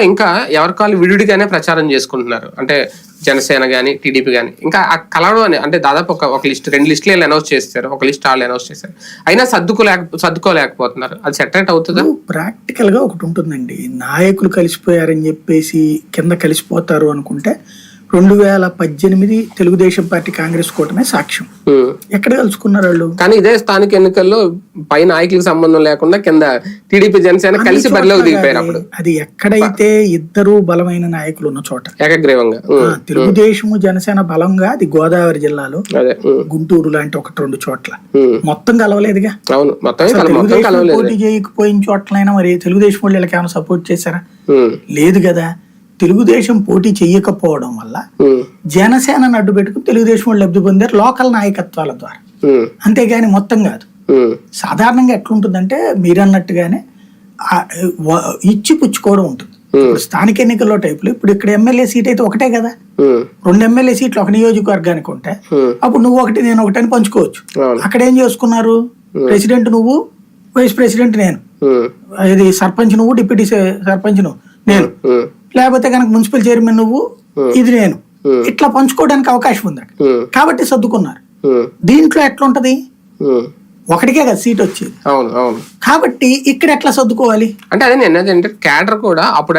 ఇంకా ఎవరికాలు విడిడిగానే ప్రచారం చేసుకుంటున్నారు. అంటే జనసేన కానీ టీడీపీ కానీ ఇంకా ఆ కలవడం అని అంటే దాదాపు ఒక ఒక లిస్ట్ రెండు లిస్టులు వీళ్ళు అనౌన్స్ చేస్తారు ఒక లిస్ట్ వాళ్ళు అనౌన్స్ చేశారు. అయినా సర్దుకోలేక సర్దుకోలేకపోతున్నారు. అది సెటరేట్ అవుతుందా? ప్రాక్టికల్గా ఒకటి ఉంటుందండి. నాయకులు కలిసిపోయారని చెప్పేసి కింద కలిసిపోతారు అనుకుంటే రెండు వేల పద్దెనిమిది తెలుగుదేశం పార్టీ కాంగ్రెస్ కూటమే సాక్ష్యం. ఎక్కడ కలుసుకున్నారు వాళ్ళు? కానీ ఇదే స్థానిక ఎన్నికల్లో పై నాయకులకు సంబంధం లేకుండా కింద టీడీపీ జనసేన కలిసి బరిలోకి దిగిపోయారు అప్పుడు. అది ఎక్కడైతే ఇద్దరు బలమైన నాయకులు ఉన్న చోట. ఏకగ్రీవంగా. తెలుగుదేశము జనసేన బలంగా అది గోదావరి జిల్లాలో. గుంటూరు లాంటి ఒకటి రెండు చోట్ల. మొత్తం కలవలేదుగా. అవును మొత్తం తెలుగుదేశం పోటీ చేయకపోయిన చోట్లైనా మరి తెలుగుదేశం వాళ్ళు వీళ్ళకి ఏమైనా సపోర్ట్ చేశారా. లేదు కదా. తెలుగుదేశం పోటీ చెయ్యకపోవడం వల్ల. జనసేనను అడ్డు పెట్టుకుని తెలుగుదేశం వాళ్ళు లబ్ధి పొందారు లోకల్ నాయకత్వాల ద్వారా. అంతేగాని మొత్తం కాదు. సాధారణంగా ఎట్లుంటుందంటే మీరు అన్నట్టుగానే ఆ, వ- ఇచ్చి పుచ్చుకోవడం ఉంటుంది స్థానిక ఎన్నికల్లో టైపులు ఇప్పుడు ఇక్కడ ఎమ్మెల్యే సీట్ అయితే ఒకటే కదా. రెండు ఎమ్మెల్యే సీట్లు ఒక నియోజకవర్గానికి ఉంటే. అప్పుడు నువ్వు ఒకటి నేను ఒకటి అని పంచుకోవచ్చు అక్కడ ఏం చేసుకున్నారు ప్రెసిడెంట్ నువ్వు వైస్ ప్రెసిడెంట్ నేను. ఇది సర్పంచ్ నువ్వు డిప్యూటీ సర్పంచ్ నువ్వు నేను. లేకపోతే కనుక మున్సిపల్ చైర్మన్ నువ్వు ఇది నేను. ఇట్లా పంచుకోవడానికి అవకాశం ఉంది. కాబట్టి సర్దుకున్నారు. దీంట్లో ఎట్లుంటది ఉమ్. ఒకటికే కదా సీట్ వచ్చేది అవును అవును కాబట్టి ఇక్కడ ఎట్లా సర్దుకోవాలి అంటే అదే నేను అంటే క్యాడర్ కూడా అప్పుడు